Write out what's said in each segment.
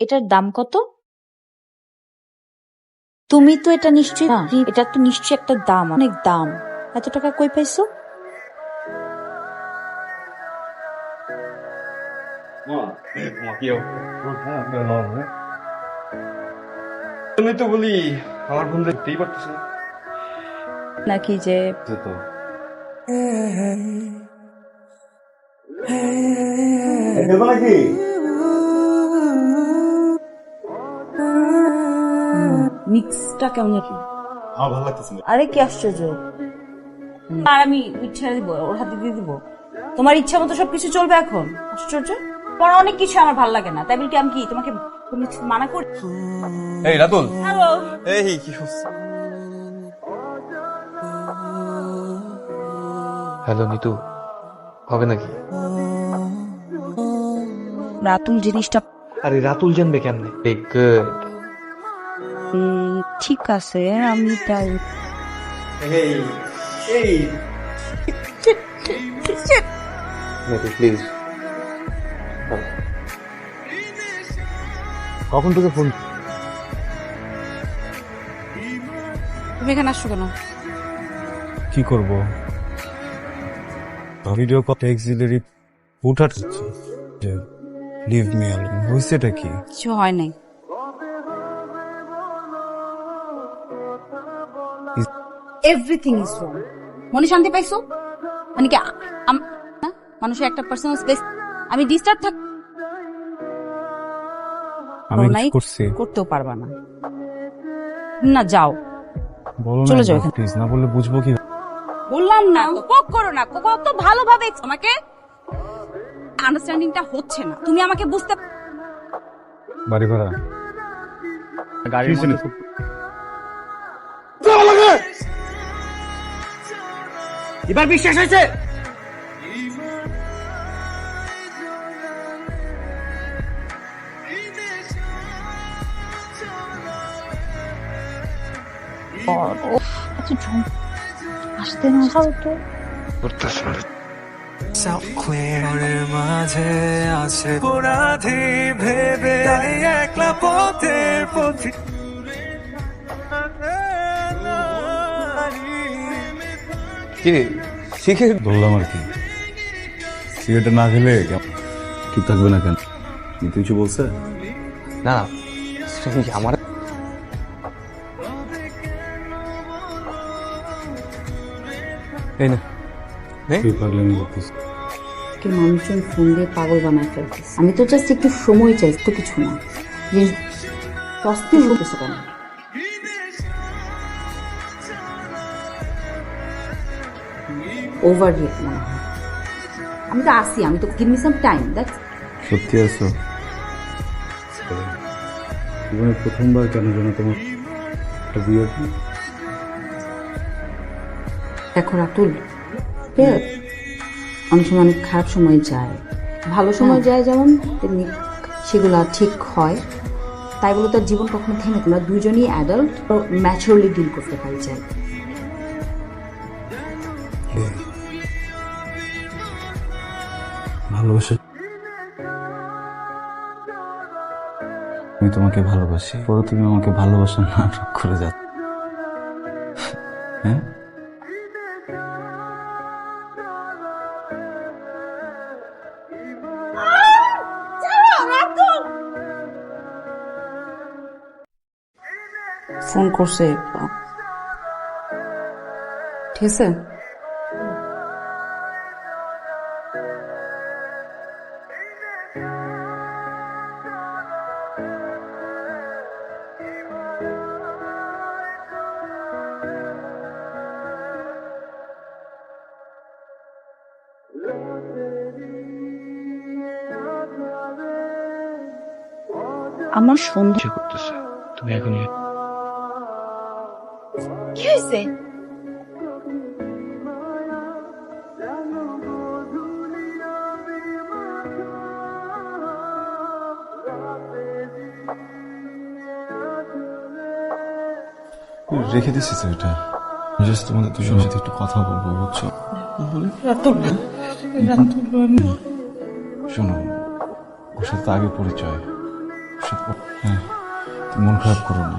এটার দাম কত? তুমি তো এটা নিশ্চয়ই না। এটা তো নিশ্চয়ই একটা দাম অনেক দাম। এত টাকা কই পাইছো? আমি তো বলি আমার বোন দেখতেই পারতেছে না। নাকি যে তো। নাকি? মিক্সটা কেমন কি আমার ভালো লাগতেছে না। আরে কি আশ্চর্য। আর আমি ইচ্ছা দিব ওর হাতে দিয়ে দিব। তোমার ইচ্ছা মতো সবকিছু চলবে এখন আশ্চর্য? পরে অনেক কিছু আমার ভালো লাগে না তাই বলি আমি কি তোমাকে কিছু মানা করি? এই রাতুল। হ্যালো। এই কি হচ্ছে হ্যালো নিতু হবে নাকি? রাতুল জিনিসটা আরে রাতুল জানবে কেমনে? গুড ঠিক আছে আমি তাই এই এই প্লিজ। কখন তোকে ফোন? তুমি এখানে আসছো কেন? কি করব? ভিডিও কত এক্সিলারি উঠাচ্ছি যে লিভ মি অ্যালোন হয়েছেটা কি? কিছু হয় নাই। এভরিথিং ইজ রং মনে শান্তি পাইছো? মানে কি? মানুষের একটা পার্সোনাল স্পেস আমি ডিস্টার্ব থাক আমি করছি। করতেও পারবা না। না যাও। বলো চলে যাও প্লিজ না বললে বুঝব কি বললাম না তো কক করো না কত ভালোভাবে আমাকে। আন্ডারস্ট্যান্ডিংটা হচ্ছে না। তুমি আমাকে বুঝতে বাড়ি ভাড়া। গাড়ি এবার বিশ্বাস হয়েছে? আসতে না যাও তো মাঝে আছে পুরাধি ভেবে একলা পথের পথি কি রে? শিখে বললাম আর কি। সিগারেটটা না খেলে কি থাকবে না কেন? নিতু কিছু বলছে? না সেটা আমার? এই না। কে মানুষজন ফোন দিয়ে পাগল বানায় ফেলতেছে। আমি তো জাস্ট একটু সময় চাই তো কিছু না। অস্থির হতেছে কেন? ওভার রিয়েক্ট মনে হয়। আমি তো আসি আমি তো give me some time that's সত্যি আছো? জীবনে প্রথমবার কেন যেন তোমার একটা বিয়ে দেখো রাতুল ঠিক অনেক সময় অনেক খারাপ সময় যায়। ভালো সময় যায় যেমন তেমনি সেগুলো ঠিক হয়। তাই বলে তার জীবন কখনো থেমে তোমরা দুজনই অ্যাডাল্ট ম্যাচুরালি ডিল করতে পারি চাই ভালোবাসা। আমি তোমাকে ভালোবাসি। পরে তুমি আমাকে ভালোবাসার নাটক করে যাচ্ছ। হ্যাঁ? ফোন করছে। ঠিক আছে? আমার সন্ধ্যা ইচ্ছে করতেছে। তুমি এখন কি হয়েছে? রেখে দিচ্ছি তো এটা। জাস্ট তোমাদের দুজনের সাথে একটু কথা বলব বুঝছ? শোনো ওর সাথে তো আগে পরিচয়। মন খারাপ করো না।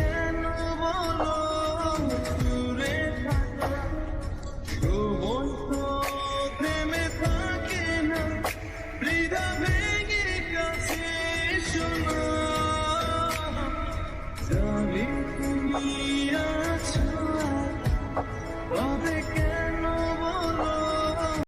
Yeah.